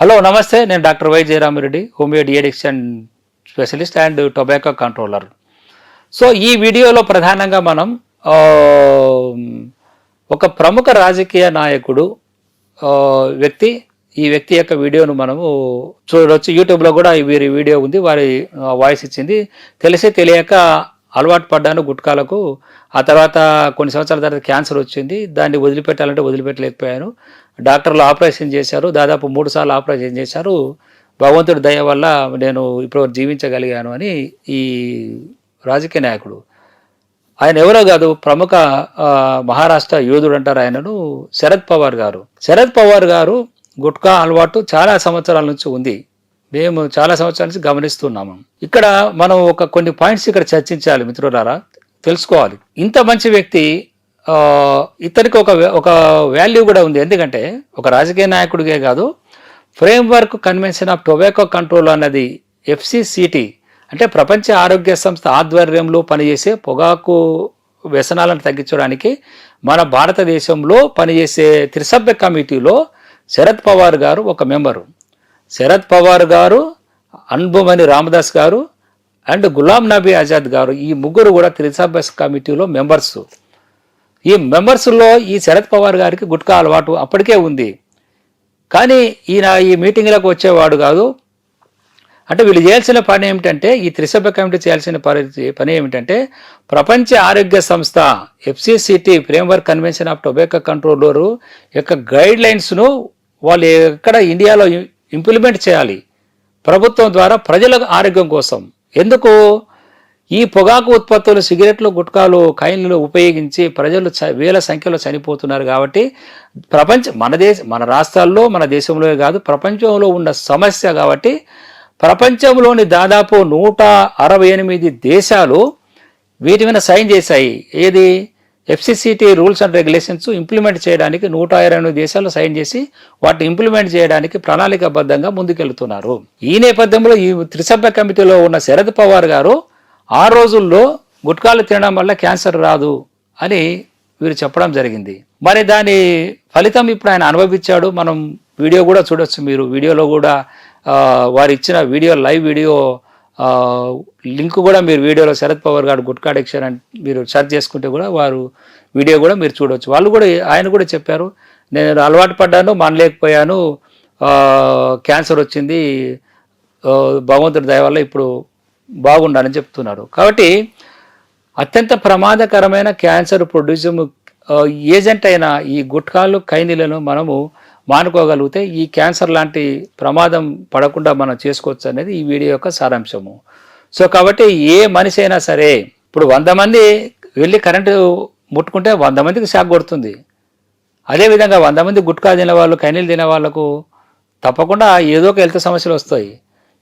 Hello నమస్తే నేను doctor Y Jayarami Reddy homeo deaddiction specialist and tobacco controller. So ఈ వీడియోలో ప్రధానంగా మనం ఒక ప్రముఖ రాజకీయ నాయకుడు వ్యక్తి ఈ వ్యక్తి యొక్క వీడియోను మనము చూడవచ్చు యూట్యూబ్లో కూడా వీరి వీడియో ఉంది వారి వాయిస్ ఇచ్చింది. తెలిసి తెలియక అలవాటు పడ్డాను గుట్కాలకు. ఆ తర్వాత కొన్ని సంవత్సరాల తర్వాత క్యాన్సర్ వచ్చింది. దాన్ని వదిలిపెట్టాలంటే వదిలిపెట్టలేకపోయాను. డాక్టర్లు ఆపరేషన్ చేశారు. దాదాపు మూడు సార్లు ఆపరేషన్ చేశారు. భగవంతుడి దయ వల్ల నేను ఇప్పుడు జీవించగలిగాను అని ఈ రాజకీయ నాయకుడు. ఆయన ఎవరో కాదు ప్రముఖ మహారాష్ట్ర యోధుడు అంటారు ఆయనను శరద్ పవార్ గారు. శరద్ పవార్ గారు గుట్కా అలవాటు చాలా సంవత్సరాల నుంచి ఉంది. మేము చాలా సంవత్సరాల నుంచి గమనిస్తున్నాము. ఇక్కడ మనం ఒక కొన్ని పాయింట్స్ ఇక్కడ చర్చించాలి మిత్రులారా. తెలుసుకోవాలి. ఇంత మంచి వ్యక్తి ఇతనికి ఒక ఒక వాల్యూ కూడా ఉంది. ఎందుకంటే ఒక రాజకీయ నాయకుడిగే కాదు framework convention of tobacco control అన్నది ఎఫ్సిసిటి అంటే ప్రపంచ ఆరోగ్య సంస్థ ఆధ్వర్యంలో పనిచేసే పొగాకు వ్యసనాలను తగ్గించడానికి మన భారతదేశంలో పనిచేసే త్రిసభ్య కమిటీలో శరద్ పవార్ గారు ఒక మెంబరు. శరద్ పవార్ గారు అన్బుమని రామదాస్ గారు అండ్ గులాం నబీ ఆజాద్ గారు ఈ ముగ్గురు కూడా త్రిసభ్య కమిటీలో మెంబర్స్ ఈ మెంబర్స్లో ఈ శరద్ పవార్ గారికి గుట్కా అలవాటు అప్పటికే ఉంది. కానీ ఈయన ఈ మీటింగ్లకు వచ్చేవాడు కాదు. అంటే వీళ్ళు చేయాల్సిన పని ఏమిటంటే ఈ త్రిసభ్య కమిటీ చేయాల్సిన పని పని ఏమిటంటే ప్రపంచ ఆరోగ్య సంస్థ FCCT framework convention of tobacco controller యొక్క గైడ్ లైన్స్ను వాళ్ళు ఎక్కడ ఇండియాలో ఇంప్లిమెంట్ చేయాలి. ప్రభుత్వం ద్వారా ప్రజల ఆరోగ్యం కోసం. ఎందుకు? ఈ పొగాకు ఉత్పత్తులు సిగరెట్లు గుట్కాలు కైన్లు ఉపయోగించి ప్రజలు చ- వేల సంఖ్యలో చనిపోతున్నారు కాబట్టి ప్రపంచ మన దేశ మన రాష్ట్రాల్లో మన దేశంలో కాదు ప్రపంచంలో ఉన్న సమస్య కాబట్టి ప్రపంచంలోని దాదాపు నూట అరవై ఎనిమిది దేశాలు వీటి మీద సైన్ చేశాయి. ఏది? FCCT rules and regulations implement చేయడానికి నూట ఇరవై ఎనిమిది దేశాలు సైన్ చేసి వాటిని ఇంప్లిమెంట్ చేయడానికి ప్రణాళికాబద్ధంగా ముందుకెళ్తున్నారు. ఈ నేపథ్యంలో ఈ త్రిసభ్య కమిటీలో ఉన్న శరద్ పవార్ గారు ఆ రోజుల్లో గుట్కాలు తినడం వల్ల క్యాన్సర్ రాదు అని వీరు చెప్పడం జరిగింది. మరి దాని ఫలితం ఇప్పుడు ఆయన అనుభవించాడు. మనం వీడియో కూడా చూడొచ్చు మీరు. వీడియోలో కూడా వారు ఇచ్చిన వీడియో లైవ్ వీడియో లింక్ కూడా మీరు వీడియోలో శరద్ పవార్ గారు గుట్కా అడిక్షన్ అని మీరు సెర్చ్ చేసుకుంటే కూడా వారు వీడియో కూడా మీరు చూడవచ్చు వాళ్ళు కూడా ఆయన కూడా చెప్పారు నేను అలవాటు పడ్డాను మానలేకపోయాను క్యాన్సర్ వచ్చింది భగవంతుడి దయ వల్ల ఇప్పుడు బాగుండాలని చెప్తున్నారు. కాబట్టి అత్యంత ప్రమాదకరమైన క్యాన్సర్ ప్రొడ్యూసమ్ ఏజెంట్ అయిన ఈ గుట్కాలు కైనీలను మనము మానుకోగలిగితే ఈ క్యాన్సర్ లాంటి ప్రమాదం పడకుండా మనం చేసుకోవచ్చు అనేది ఈ వీడియో యొక్క సారాంశము. సో కాబట్టి ఏ మనిషి అయినా సరే ఇప్పుడు వంద మంది వెళ్ళి కరెంటు ముట్టుకుంటే వంద మందికి షాక్ కొడుతుంది. అదేవిధంగా వంద మంది గుట్కా తినే వాళ్ళు కైనీలు తినే వాళ్ళకు తప్పకుండా ఏదో ఒక హెల్త్ సమస్యలు వస్తాయి.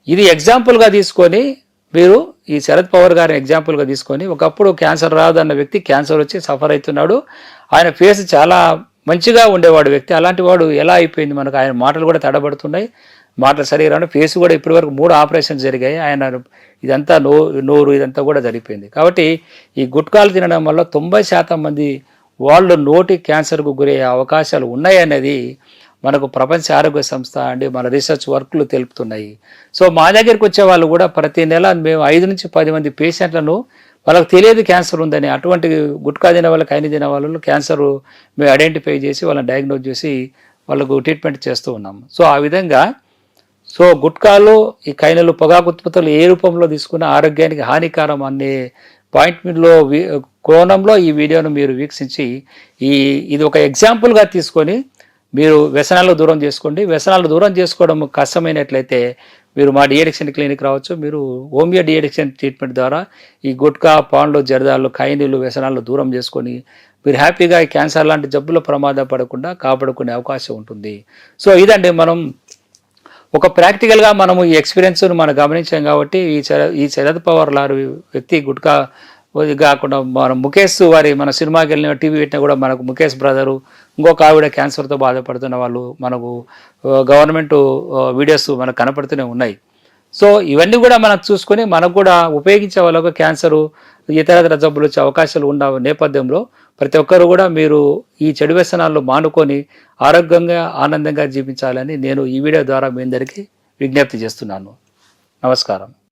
ఇది ఎగ్జాంపుల్గా తీసుకొని మీరు ఈ శరద్ పవార్ గారిని ఎగ్జాంపుల్గా తీసుకొని ఒకప్పుడు క్యాన్సర్ రాదు అన్న వ్యక్తి క్యాన్సర్ వచ్చి సఫర్ అవుతున్నాడు. ఆయన ఫేస్ చాలా మంచిగా ఉండేవాడు వ్యక్తి. అలాంటి వాడు ఎలా అయిపోయింది? మనకు ఆయన మాటలు కూడా తడబడుతున్నాయి. మాటలు సరిగా రాను ఫేస్ కూడా ఇప్పటివరకు మూడు ఆపరేషన్స్ జరిగాయి. ఆయన ఇదంతా నో నోరు ఇదంతా కూడా జరిగిపోయింది. కాబట్టి ఈ గుట్కాలు తినడం వల్ల తొంభై శాతం మంది వాళ్ళు నోటి క్యాన్సర్కు గురయ్యే అవకాశాలు ఉన్నాయనేది మనకు ప్రపంచ ఆరోగ్య సంస్థ అండి మన రీసెర్చ్ వర్క్లు తెలుపుతున్నాయి. సో మా దగ్గరికి వచ్చే వాళ్ళు కూడా ప్రతి నెల మేము ఐదు నుంచి పది మంది పేషెంట్లను వాళ్ళకి తెలియదు క్యాన్సర్ ఉందని. అటువంటి గుట్కా తిన వాళ్ళకి అయిన తిన వాళ్ళు క్యాన్సర్ మేము ఐడెంటిఫై చేసి వాళ్ళని డయాగ్నోజ్ చేసి వాళ్ళకు ట్రీట్మెంట్ చేస్తూ ఉన్నాము. సో ఆ విధంగా సో గుట్కాలు ఈ కైనలు పొగాకు ఉత్పత్తులు ఏ రూపంలో తీసుకున్న ఆరోగ్యానికి హానికరం అనే పాయింట్లో కోణంలో ఈ వీడియోను మీరు వీక్షించి ఈ ఇది ఒక ఎగ్జాంపుల్గా తీసుకొని మీరు వ్యసనాలు దూరం చేసుకోండి. వ్యసనాలు దూరం చేసుకోవడం కష్టమైనట్లయితే మీరు మా డిఎడిక్షన్ క్లినిక్ రావచ్చు. మీరు హోమియో డిఎడిక్షన్ ట్రీట్మెంట్ ద్వారా ఈ గుట్కా పాండ్లు జరదాలు ఖైనీలు వ్యసనాలు దూరం చేసుకొని మీరు హ్యాపీగా ఈ క్యాన్సర్ లాంటి జబ్బుల ప్రమాదం పడకుండా కాపాడుకునే అవకాశం ఉంటుంది. సో ఇదండి మనం ఒక ప్రాక్టికల్గా మనము ఈ ఎక్స్పీరియన్స్ను మనం గమనించాం కాబట్టి ఈ శర- ఈ శరద్ పవార్ లారు వ్యక్తి గుట్కా ఇది కాకుండా మన ముఖేష్ వారి మన సినిమాకి వెళ్ళిన టీవీ పెట్టినా కూడా మనకు ముఖేష్ బ్రదరు ఇంకొక ఆవిడ క్యాన్సర్తో బాధపడుతున్న వాళ్ళు మనకు గవర్నమెంట్ వీడియోస్ మనకు కనపడుతూనే ఉన్నాయి. సో ఇవన్నీ కూడా మనకు చూసుకొని మనకు కూడా ఉపయోగించే వాళ్ళకు క్యాన్సరు ఇతర జబ్బులు వచ్చే అవకాశాలు ఉన్న నేపథ్యంలో ప్రతి ఒక్కరు కూడా మీరు ఈ చెడు వ్యసనాల్లో మానుకొని ఆరోగ్యంగా ఆనందంగా జీవించాలని నేను ఈ వీడియో ద్వారా మీ అందరికీ విజ్ఞప్తి చేస్తున్నాను. నమస్కారం.